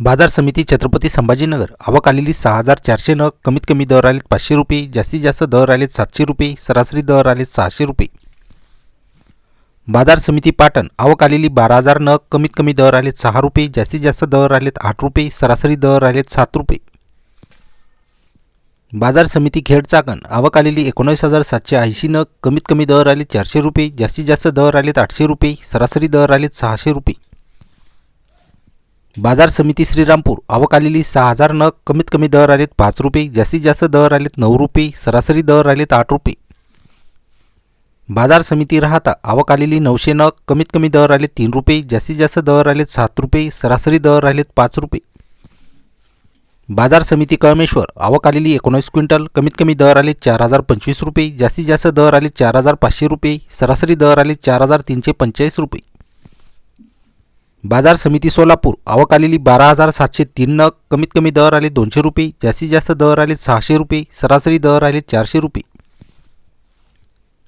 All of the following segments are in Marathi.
बाजार समिती छत्रपती संभाजीनगर. आवक आलेली सहा हजार चारशे नग कमीत कमी दर आलेत पाचशे रुपये जास्तीत जास्त दर आलेत सातशे रुपये सरासरी दर आलेत सहाशे रुपये. बाजार समिती पाटण आवक आलेली बारा हजार नग कमीत कमी दर आलेत सहा रुपये जास्तीत जास्त दर आलेत आठ रुपये सरासरी दर आलेत सात रुपये. बाजार समिती खेड चाकण आवक आलेली एकोणीस हजार सातशे ऐंशी नग कमीत कमी दर आले चारशे रुपये जास्तीत जास्त दर आलेत आठशे रुपये सरासरी दर आलेत सहाशे रुपये. बाजार समिती श्रीरामपूर आवक आलेली सहा हजार नग कमीत कमी दर आलेत पाच रुपये जास्तीत जास्त दर आलेत नऊ रुपये सरासरी दर आलेत आठ रुपये. बाजार समिती राहता आवक आलेली नऊशे नग कमीत कमी दर आले तीन रुपये जास्तीत जास्त दर आलेत सात रुपये सरासरी दर आलेत पाच रुपये. बाजार समिती कळमेश्वर आवक आलेली एकोणीस क्विंटल कमीत कमी दर आले चार हजार पंचवीस रुपये जास्तीत जास्त दर आले चार हजार पाचशे रुपये सरासरी दर आले चार हजार तीनशे पंचेचाळीस रुपये. बाजार समिती सोलापूर. आवक आलेली बारा हजार सातशे तीन नग. कमीत कमी दर आले दोनशे रुपये. जास्तीत जास्त दर आले सहाशे रुपये. सरासरी दर आले चारशे रुपये.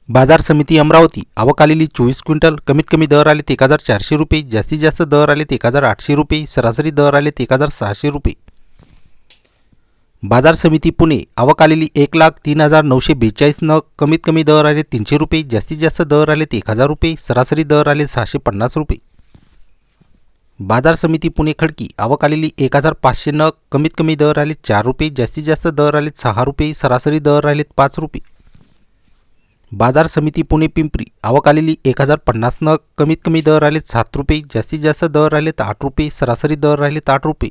बाजार समिती अमरावती. आवक आलेली चोवीस क्विंटल. कमीत कमी दर आले एक हजार चारशे रुपये. जास्तीत जास्त दर आले एक हजार आठशे रुपये. सरासरी दर आले एक हजार सहाशे रुपये. बाजार समिती पुणे. आवक आलेली एक लाख तीन हजार नऊशे बेचाळीस नग. कमीत कमी दर आले तीनशे रुपये. जास्तीत जास्त दर आले एक हजार रुपये. सरासरी दर आले सहाशे पन्नास रुपये. बाजार समिती पुणे खडकी आवक आलेली एक हजार पाचशे नग कमीत कमी दर आले चार रुपये जास्तीत जास्त दर आले सहा रुपये सरासरी दर राहिलेत पाच रुपये. बाजार समिती पुणे पिंपरी आवक आलेली एक हजार पन्नास नग कमीत कमी दर आलेत सात रुपये जास्तीत जास्त दर राहिलेत आठ रुपये सरासरी दर राहिलेत आठ रुपये.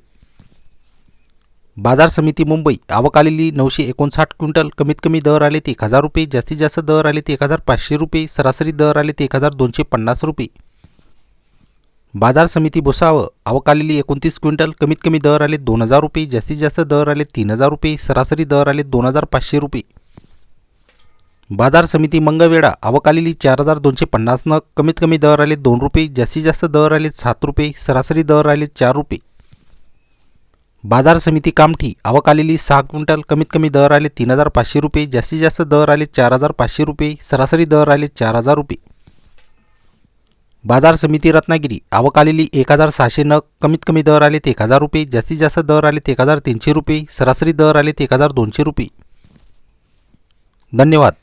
बाजार समिती मुंबई आवक आलेली नऊशे एकोणसाठ क्विंटल कमीत कमी दर आलेत एक हजार रुपये जास्तीत जास्त दर आलेत एक हजार पाचशे रुपये सरासरी दर आलेत एक हजार दोनशे पन्नास रुपये. बाजार समिती भुसावळ आवक आलेली एकोणतीस क्विंटल कमीत कमी दर आले दोन हजार रुपये जास्तीत जास्त दर आले तीन हजार रुपये सरासरी दर आले दोन हजार पाचशे रुपये. बाजार समिती मंगळवेढा आवक आलेली चार हजार दोनशे पन्नास नग कमीत कमी दर आले दोन रुपये जास्तीत जास्त दर आले सात रुपये सरासरी दर आले चार रुपये. बाजार समिती कामठी आवक आलेली सहा क्विंटल कमीत कमी दर आले तीन हजार पाचशे रुपये जास्तीत जास्त दर आले चार हजार पाचशे रुपये सरासरी दर आले चार हजार रुपये. बाजार समिती रत्नागिरी. आवक आलेली एक हजार सहाशे नग कमीत कमी दर आलेत एक हजार रुपये जास्तीत जास्त दर आलेत एक हजार तीनशे रुपये सरासरी दर आलेत एक हजार दोनशे रुपये. धन्यवाद.